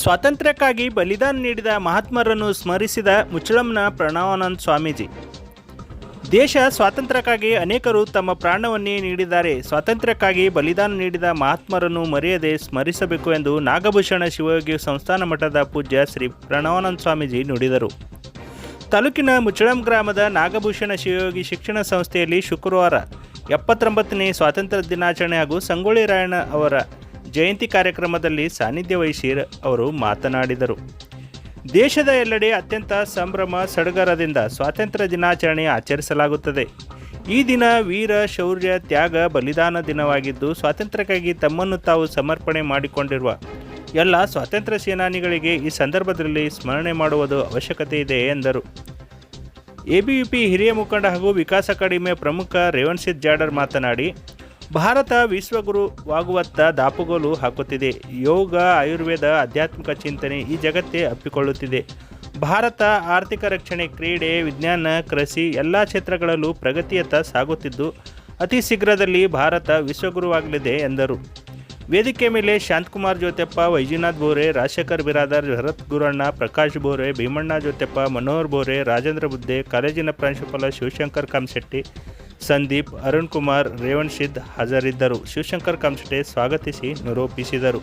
ಸ್ವಾತಂತ್ರ್ಯಕ್ಕಾಗಿ ಬಲಿದಾನ ನೀಡಿದ ಮಹಾತ್ಮರನ್ನು ಸ್ಮರಿಸಿದ ಮುಚ್ಚಳಂನ ಪ್ರಣವಾನಂದ ಸ್ವಾಮೀಜಿ. ದೇಶ ಸ್ವಾತಂತ್ರ್ಯಕ್ಕಾಗಿ ಅನೇಕರು ತಮ್ಮ ಪ್ರಾಣವನ್ನೇ ನೀಡಿದ್ದಾರೆ. ಸ್ವಾತಂತ್ರ್ಯಕ್ಕಾಗಿ ಬಲಿದಾನ ನೀಡಿದ ಮಹಾತ್ಮರನ್ನು ಮರೆಯದೆ ಸ್ಮರಿಸಬೇಕು ಎಂದು ನಾಗಭೂಷಣ ಶಿವಯೋಗಿ ಸಂಸ್ಥಾನ ಮಠದ ಪೂಜ್ಯ ಶ್ರೀ ಪ್ರಣವಾನಂದ ಸ್ವಾಮೀಜಿ ನುಡಿದರು. ತಾಲೂಕಿನ ಮುಚ್ಚಳಂ ಗ್ರಾಮದ ನಾಗಭೂಷಣ ಶಿವಯೋಗಿ ಶಿಕ್ಷಣ ಸಂಸ್ಥೆಯಲ್ಲಿ ಶುಕ್ರವಾರ ಎಪ್ಪತ್ತೊಂಬತ್ತನೇ ಸ್ವಾತಂತ್ರ್ಯ ದಿನಾಚರಣೆ ಹಾಗೂ ಸಂಗೊಳ್ಳಿ ರಾಯಣ್ಣ ಅವರ ಜಯಂತಿ ಕಾರ್ಯಕ್ರಮದಲ್ಲಿ ಸಾನ್ನಿಧ್ಯ ವಹಿಸಿ ಅವರು ಮಾತನಾಡಿದರು. ದೇಶದ ಎಲ್ಲೆಡೆ ಅತ್ಯಂತ ಸಂಭ್ರಮ ಸಡಗರದಿಂದ ಸ್ವಾತಂತ್ರ್ಯ ದಿನಾಚರಣೆ ಆಚರಿಸಲಾಗುತ್ತದೆ. ಈ ದಿನ ವೀರ ಶೌರ್ಯ ತ್ಯಾಗ ಬಲಿದಾನ ದಿನವಾಗಿದ್ದು ಸ್ವಾತಂತ್ರ್ಯಕ್ಕಾಗಿ ತಮ್ಮನ್ನು ತಾವು ಸಮರ್ಪಣೆ ಮಾಡಿಕೊಂಡಿರುವ ಎಲ್ಲ ಸ್ವಾತಂತ್ರ್ಯ ಸೇನಾನಿಗಳಿಗೆ ಈ ಸಂದರ್ಭದಲ್ಲಿ ಸ್ಮರಣೆ ಮಾಡುವುದು ಅವಶ್ಯಕತೆ ಇದೆ ಎಂದರು. ಎಬಿವಿಪಿ ಹಿರಿಯ ಮುಖಂಡ ಹಾಗೂ ವಿಕಾಸ ಅಕಾಡೆಮಿಯ ಪ್ರಮುಖ ರೇವಣ್ಸಿದ್ ಜಾಡರ್ ಮಾತನಾಡಿ ಭಾರತ ವಿಶ್ವಗುರುವಾಗುವತ್ತ ದಾಪುಗೋಲು ಹಾಕುತ್ತಿದೆ. ಯೋಗ, ಆಯುರ್ವೇದ, ಆಧ್ಯಾತ್ಮಿಕ ಚಿಂತನೆ ಈ ಜಗತ್ತೇ ಅಪ್ಪಿಕೊಳ್ಳುತ್ತಿದೆ. ಭಾರತ ಆರ್ಥಿಕ ರಕ್ಷಣೆ, ಕ್ರೀಡೆ, ವಿಜ್ಞಾನ, ಕೃಷಿ ಎಲ್ಲ ಕ್ಷೇತ್ರಗಳಲ್ಲೂ ಪ್ರಗತಿಯತ್ತ ಸಾಗುತ್ತಿದ್ದು, ಅತಿ ಶೀಘ್ರದಲ್ಲಿ ಭಾರತ ವಿಶ್ವಗುರುವಾಗಲಿದೆ ಎಂದರು. ವೇದಿಕೆ ಮೇಲೆ ಶಾಂತಕುಮಾರ್ ಜ್ಯೋತೆಪ್ಪ ವೈಜುನಾಥ್ ಬೋರೆ, ರಾಜಶೇಖರ್ ಬಿರಾದರ್ ಭರತ್ ಗುರಣ್ಣ, ಪ್ರಕಾಶ್ ಬೋರೆ, ಭೀಮಣ್ಣ ಜ್ಯೋತೆಪ್ಪ ಮನೋಹರ್ ಬೋರೆ, ರಾಜೇಂದ್ರ ಬುದ್ದೆ ಕಾಲೇಜಿನ ಪ್ರಾಂಶುಪಾಲ ಶಿವಶಂಕರ್ ಕಾಮಶೆಟ್ಟಿ ಸಂದೀಪ್ ಅರುಣ್ ಕುಮಾರ್ ರೇವಣ್ ಸಿದ್ ಹಾಜರಿದ್ದರು. ಶಿವಶಂಕರ್ ಕಾಮಶೆಟ್ಟಿ ಸ್ವಾಗತಿಸಿ ನಿರೂಪಿಸಿದರು